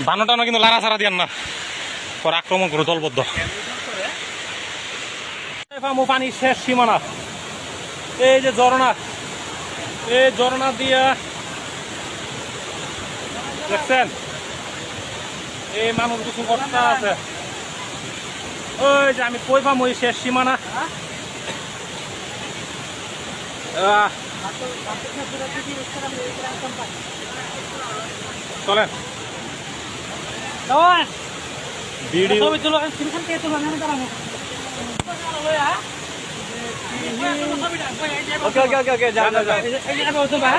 বানো টানো কিন্তু লারা সারা দিয়ান না। পর আক্রমণ করে দলবদ্ধ। পানি শেষ সীমানা। এই যে ঝর্ণা। এই ঝর্ণা দিয়া দেখছেন? এই মানুষ কিছু করতে আছে। ওই যে আমি কই পাম ওই শেষ সীমানা? চলেন। ভিডিও ওকে ওকে ওকে ওকে যান যান এই যে বলতো ভাই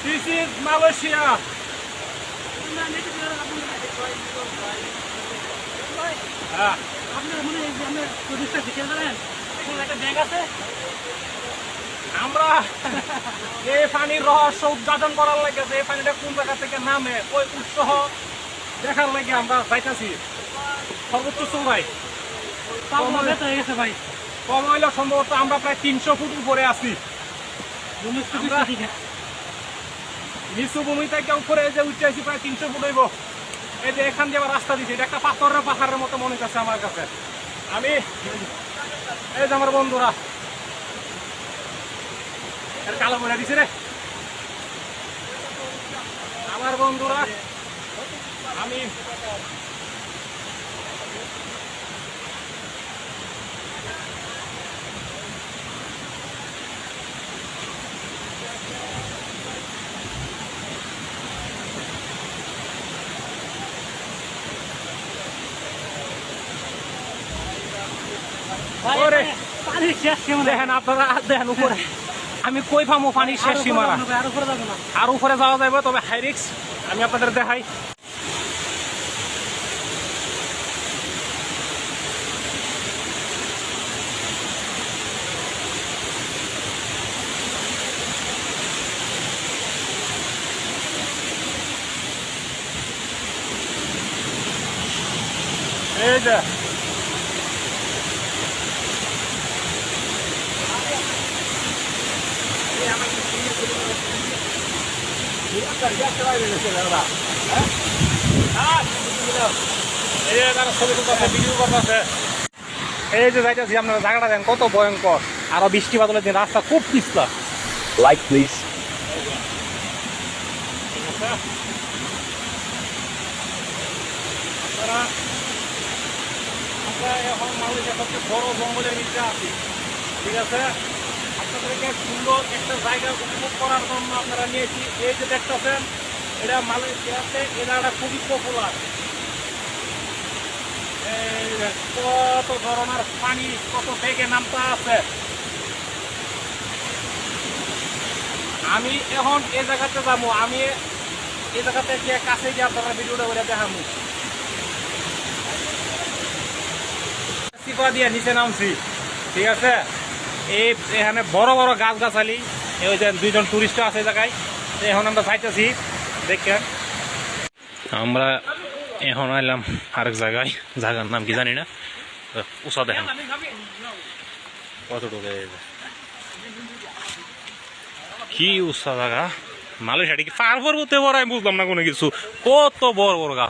This is Malaysia. যে আমরা এই পানির রহস্য উদ্ঘাটন করার লাগে যে পানিটা কোন জায়গা থেকে নামে ওই উৎসাহ দেখার লাগে আমরা যাইতাছি। সর্বোচ্চ চৌড়াই কম হইলে সম্ভবত আমরা প্রায় তিনশো ফুট উপরে আছি উনিশশো আমরা- ঠিক আছে নিচু ভূমি থেকে উপরে যে উঠে আছি প্রায় তিনশো ফুট হইব। এই যে এখান দিয়ে রাস্তা দিচ্ছে এটা একটা পাথরের পাহাড়ের মতো মনে হচ্ছে আমার কাছে। আমি, এই যে আমার বন্ধুরা। কালো বলে দিছে রে। আমার বন্ধুরা, আমি দেখেন আপনারা দেখেন উপরে। আমি কই পামো পানির শেষ সীমানা আর উপরে যাওয়া যাবে তবে হাই রিক্স আমি আপনাদের দেখাই। এই যে। এই যে যাইতেছি আপনারা জায়গাটা দেন কত ভয়ঙ্কর আরও বৃষ্টি বাদলের দিন রাস্তা খুব পিছলা please. আপনারা আমরা এখন মালয়েশিয়া সবচেয়ে বড় জঙ্গলের নিচে আছি ঠিক আছে আপনাদেরকে সুন্দর একটা জায়গা উপভোগ করার জন্য আপনারা নিয়েছি। এই যে দেখতেছেন, এটা মালয়েশিয়াতে জায়গাটা খুবই পপুলার কত ধরনের পানি, কত বেগে নামতা আছে। আমি এখন এই জায়গাতে যাব। আমি এই জায়গাতে গিয়ে কাছে গিয়ে আপনারা ভিডিওটা করে দেখাবো। সিপা দিয়ে নিচে নামছি। ঠিক আছে? এই এখানে বড় বড় গাছ গাছালি এই যে দুইজন টুরিস্ট আছে জায়গায়, এখন আমরা যাইতেছি, দেখেন। আমরা এখন আইলাম আরেক জায়গায়, জায়গার নাম কি জানি না, উষা দেখেন। কতটুকু। কি উষা জায়গা মালয়েশিয়াটা কি পার পর্বতে? বড় আমি বুঝলাম না কোনো কিছু। কত বড় বড় গাছ।